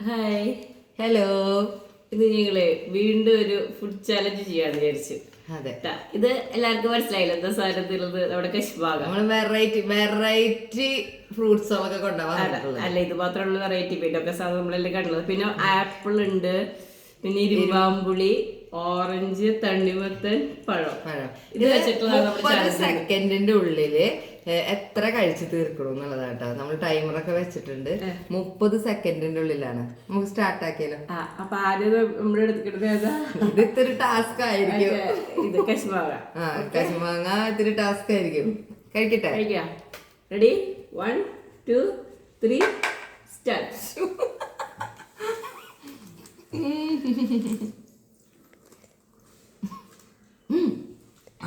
Hi hello ഇത് ഞങ്ങൾ വീണ്ടും ഒരു ഫുഡ് ചാലഞ്ച് ചെയ്യാന്ന് വിചാരിച്ചു. അതെ. ഇത് എല്ലാവർക്കും മനസ്സിലായില്ല? എന്താ സാധനത്തിലുള്ളത് നമ്മുടെ കശ്ഭാഗം. നമ്മൾ വെറൈറ്റി വെറൈറ്റി ഫ്രൂട്ട്സുകളൊക്കെ കൊണ്ടുപോകാൻ അല്ല ഇത് മാത്രമുള്ള വെറൈറ്റി പിന്നെ ഒക്കെ സാധനം നമ്മളെല്ലാം കണ്ടത് പിന്നെ ആപ്പിൾ ഉണ്ട് പിന്നെ ഇരുമ്പാമ്പുളി ഓറഞ്ച് തണ്ണിമത്തൻ പഴം. പഴം. ഇത് വെച്ചിട്ടുള്ള സെക്കൻഡിന്റെ ഉള്ളിൽ എത്ര കഴിച്ച് തീർക്കണം എന്നുള്ളതാണ് കേട്ടോ നമ്മൾ ടൈമറൊക്കെ വെച്ചിട്ടുണ്ട്. മുപ്പത് സെക്കൻഡിന്റെ ഉള്ളിലാണ്. നമുക്ക് സ്റ്റാർട്ട് ആക്കിയാലോ? അപ്പൊ ആദ്യം നമ്മുടെ എടുത്തിട്ട് ഇത് ഇത്തിരി ടാസ്ക് ആയിരിക്കും. ഇത് കശ്ഭാഗം ആ കശുമാങ്ങ ഇത്തിരി ടാസ്ക് ആയിരിക്കും. കഴിക്കട്ടെ? കഴിക്കാം. Ready one two three start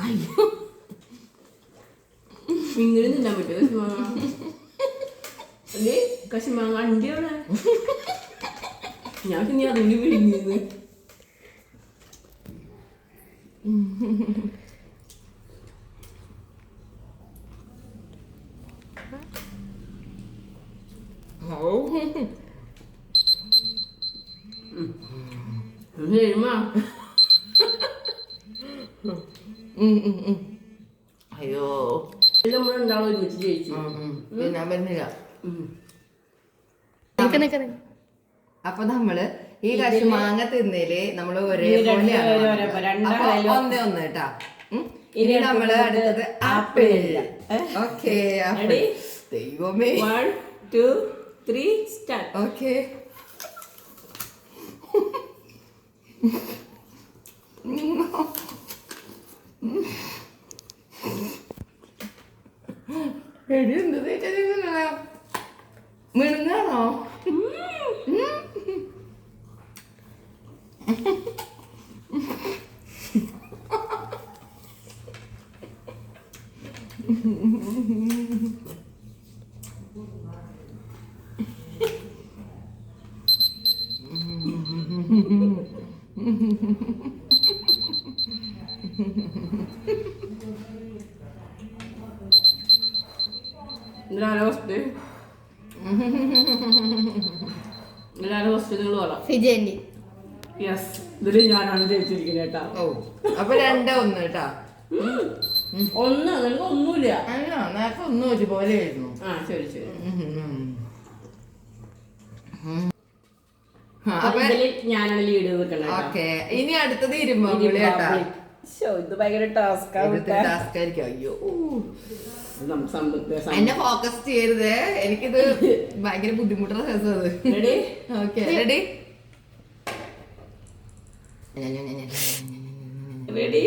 അയ്യോ ഇങ്ങനെ തിന്നാൻ പറ്റുമോ കശുമാങ്ങ അല്ലേ കശുമാങ്ങ അണ്ടിയാണ് ഞാൻ പിന്നെ അതുണി വിഴുങ്ങിയത് ഓ എഴുമാ ഉം, ഉം, ഉം. അയ്യോ ഇത് നമ്മളുണ്ടാവും ഒരുമിച്ച് ജയിച്ചു. വരുന്നില്ല. അപ്പൊ നമ്മൾ ഈ കശുമാങ്ങ തിന്നേൽ നമ്മൾ ഒരേപോലെയാണ് ഒന്നേ ഒന്ന് കേട്ടാ. ഇനി നമ്മൾ അടുത്തത് ആപ്പിൾ ഓക്കെ? ദൈവമേ. One two three start okay. 야, 이랬는데 왜 짜증나? 뭐는 나나? 음. ഫിജേണ്ടി yes ഇതിൽ ഞാനാണ് ജയിച്ചിരിക്കുന്നത് കേട്ടാ ഓ അപ്പൊ രണ്ടേ ഒന്ന് കേട്ടാ ഒന്ന് നിങ്ങൾക്ക് ഒന്നുമില്ല അല്ല നേരത്തെ ഒന്നും ഒരുപോലെ ആയിരുന്നു ആ ശരി ശരി ഞാനാണ് ലീഡ് നിൽക്കുന്നത് ഓക്കെ ഇനി അടുത്തത് കേട്ടാ ഇത് ഭയങ്കര ടാസ്ക് ടാസ്ക് ആയിരിക്കും. അയ്യോ. എന്നെ ഫോക്കസ് ചെയ്യരുത്. എനിക്കിത് ഭയങ്കര ബുദ്ധിമുട്ടുള്ള രസം അത്. റെഡി? Okay ready? റെഡി?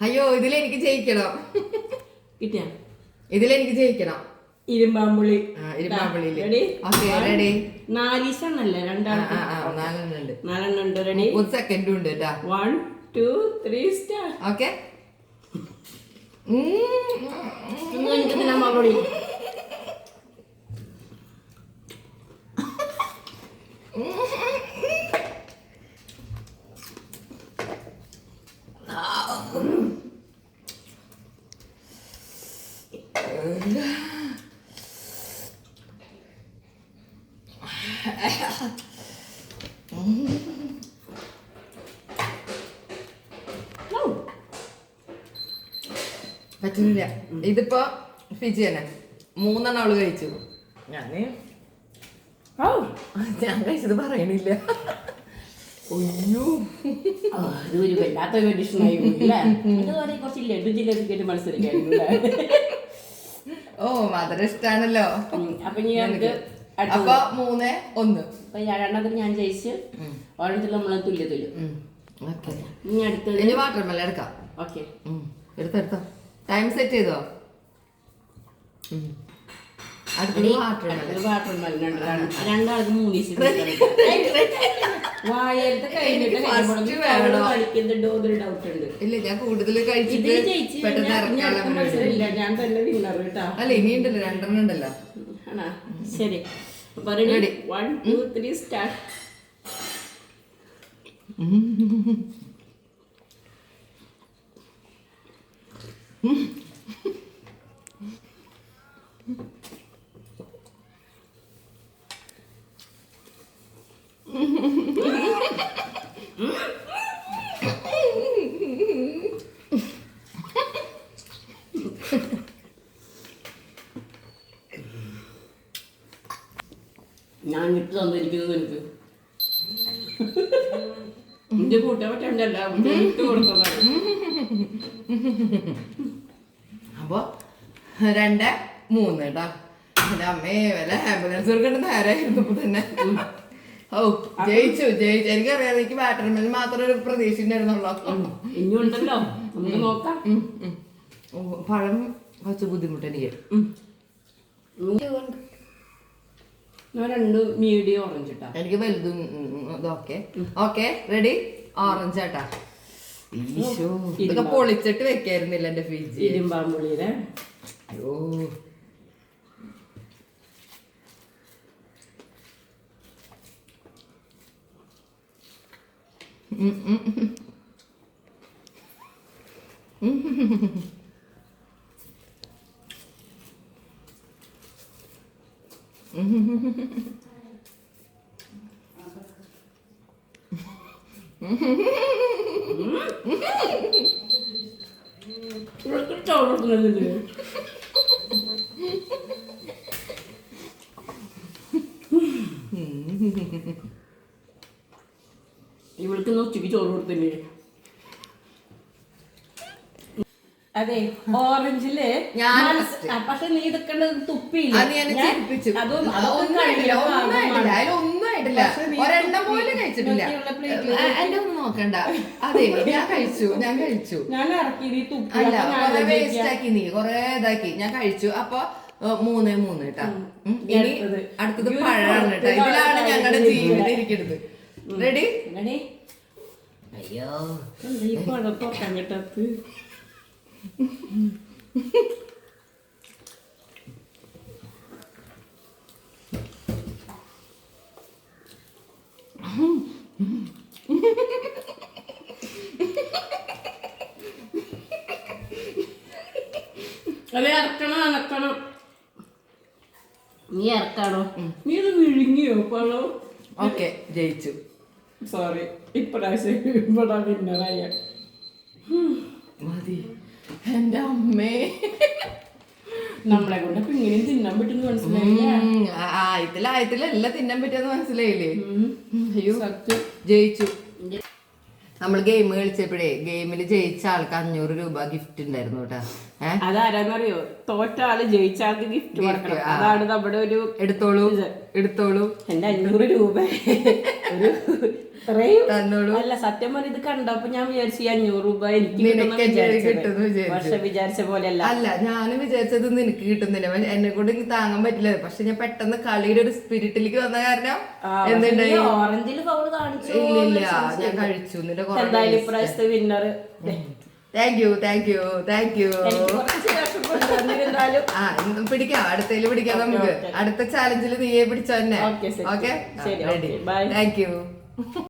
അയ്യോ ഇതിലെനിക്ക് ജയിക്കണം. കിട്ടിയ? ഇതിലെനിക്ക് ജയിക്കണം. ഇരുമ്പാമ്പുളി. ആ, ഇരുമ്പാമ്പുളിയിൽ. റെഡി? Okay, ready. നാലീസെണ്ണല്ലേ? രണ്ടാണ് ഉണ്ട് നാലെണ്ണം ഉണ്ട് റെഡി? ഒരു സെക്കൻഡും ഉണ്ട് കേട്ടാ. One two three start okay. എനിക്ക് തിന്നാൻ പാടി പറ്റുന്നില്ല. ഇതിപ്പോ ഫിജി തന്നെ. മൂന്നെണ്ണം അവൾ കഴിച്ചു. ഞാൻ? ഓ ഞാൻ കഴിച്ചത് പറയണില്ല. ഒയ്യോ വല്ലാത്ത കണ്ടീഷനായി കുറച്ച് ലഡു മത്സരിക്കായിരുന്നു? ഓ മധുര ഇഷ്ടാണല്ലോ. അപ്പൊ ഇനി നമുക്ക്. അപ്പൊ മൂന്ന് ഒന്ന്. അപ്പൊ ഞാൻ രണ്ടെണ്ണത്തിൽ ഞാൻ ജയിച്ച് ഓരോരുത്തർ നമ്മളെ തുല്യ തുല്യം. ഓക്കെ. ഇനി അടുത്തത് വാട്ടർ മെല്ലാം എടുക്കാം. ഓക്കെ. ഉം. ടൈം സെറ്റ് ചെയ്തോ? രണ്ടാൾക്ക് മൂന്നീസ് കഴിഞ്ഞിട്ട് കളിക്കുന്നുണ്ടോ എന്നൊരു ഡൗട്ട് ഉണ്ട്. ഇല്ല ഞാൻ കൂടുതൽ കഴിച്ചിട്ട് ഞാൻ- തന്നെ വിന്നർ കേട്ടാ അല്ല ഇനിയുണ്ടല്ലോ രണ്ടെണ്ണം ഉണ്ടല്ലോ. ആണോ? ശരി. അപ്പൊ ready Ready. One two three start ഞാൻ ഇട്ട് തന്നിരിക്കുന്നത് എനിക്ക് എന്റെ കൂട്ടാൻ പറ്റണ്ടല്ല ഇട്ട് കൊടുത്തതാണ്. അപ്പൊ രണ്ട് മൂന്ന് കേട്ടോ എന്റെ അമ്മയെ വല്ല ആംബുലൻസ് കൊടുക്കേണ്ട നേരമായിരുന്നു ഇപ്പൊ തന്നെ. ഓ ജയിച്ചു ജയിച്ചു. എനിക്കറിയാം എനിക്ക് ബാറ്ററിമേൽ മാത്രം ഒരു പ്രതീക്ഷ ഉണ്ടായിരുന്നുള്ളൂ. പഴം കുറച്ച് ബുദ്ധിമുട്ട് എനിക്ക്. രണ്ട് മീഡിയം ഓറഞ്ച് ഇട്ടാ. എനിക്ക് വലുതും ഓക്കെ ഓക്കെ റെഡി ഓറഞ്ച് ആട്ടാ. ഇതൊക്കെ പൊളിച്ചിട്ട് വെക്കായിരുന്നില്ല എന്റെ ഫ്രിഡ്ജ്. ഇരുമ്പാമ്പുള്ളിയുടെ അയ്യോ. ഉം, ഇന്ന് ഉച്ചയ്ക്ക് ചോറ് കൊടുത്തില്ലേ അതെ ഓറഞ്ചിൽ ഞാൻ പക്ഷെ നീ ഇതൊക്കെ തുപ്പിയില്ല? അത് ആയിട്ടില്ല ഒരെണ്ണം പോലും കഴിച്ചിട്ടില്ല. എന്റെ ഒന്നും നോക്കണ്ട. അതെ ഞാൻ കഴിച്ചു ഞാൻ കഴിച്ചു. അല്ല കൊറേ വേസ്റ്റ് ആക്കി നീ കൊറേ ഇതാക്കി. ഞാൻ കഴിച്ചു. അപ്പൊ മൂന്ന് മൂന്നേ കേട്ടാ. ഇനി അടുത്തത്. പഴമാണ് കേട്ടോ. ഇതിലാണ് ഞങ്ങളുടെ ജീവിതം ഇരിക്കുന്നത്. റെഡി എങ്ങനെയാ? അയ്യോ. ഈ പഴം തുറക്കാൻ അതെ ഇറക്കണം ഇറക്കണം നീ ഇറക്കാണോ നീ ഇത് വിഴുങ്ങിയോ പഴം? ഓക്കെ ജയിച്ചു. സോറി ഇപ്രാവശ്യം ഇവിടെ വിന്നറായ. മതി. എന്റെ അമ്മേ. നമ്മളെ കൊണ്ട് അപ്പൊ ഇങ്ങനെയും തിന്നാൻ പറ്റുന്ന മനസ്സിലായില്ല? ആയത്തിൽ ആയത്തിലല്ല തിന്നാൻ പറ്റുമെന്ന് മനസ്സിലായില്ലേ? അയ്യോ ജയിച്ചു. നമ്മൾ ഗെയിം കളിച്ചപ്പോഴേ ഗെയിമിൽ ജയിച്ച ആൾക്ക് അഞ്ഞൂറ് രൂപ ഗിഫ്റ്റ് ഉണ്ടായിരുന്നു കേട്ടാ. അതാരാന്നറിയോ? തോറ്റ ആൾ ജയിച്ച ആൾക്ക് ഗിഫ്റ്റ് കൊടുക്കണം അതാണ് നമ്മുടെ ഒരു എടുത്തോളൂ എടുത്തോളൂ. എന്റെ അഞ്ഞൂറ് രൂപ. ഒരു തന്നോളൂ. അല്ല സത്യം പറഞ്ഞ ഇത് കണ്ടപ്പോ ഞാൻ വിചാരിച്ചു ഈ അഞ്ഞൂറ് രൂപ എനിക്ക് പക്ഷെ വിചാരിച്ച പോലെയല്ല. അല്ല ഞാനും വിചാരിച്ചത് നിനക്ക് കിട്ടുന്നില്ല. എന്നെ കൊണ്ട് എനിക്ക് താങ്ങാൻ പറ്റില്ല. പക്ഷെ ഞാൻ പെട്ടെന്ന് കളിയുടെ ഒരു സ്പിരിറ്റിലേക്ക് വന്ന കാരണം എന്തുണ്ടായി? ഓറഞ്ചിൽ ഫൗൾ കാണിച്ചു ഇല്ല ഞാൻ കഴിച്ചു. എന്തായാലും ഇപ്രാവശ്യത്തെ winner thank you thank you thank you ആ ഇന്നും പിടിക്കാം അടുത്തതിൽ പിടിക്കാം നമുക്ക്. അടുത്ത ചാലഞ്ചിൽ നീയെ പിടിച്ചോ തന്നെ ഓക്കെ. Thank you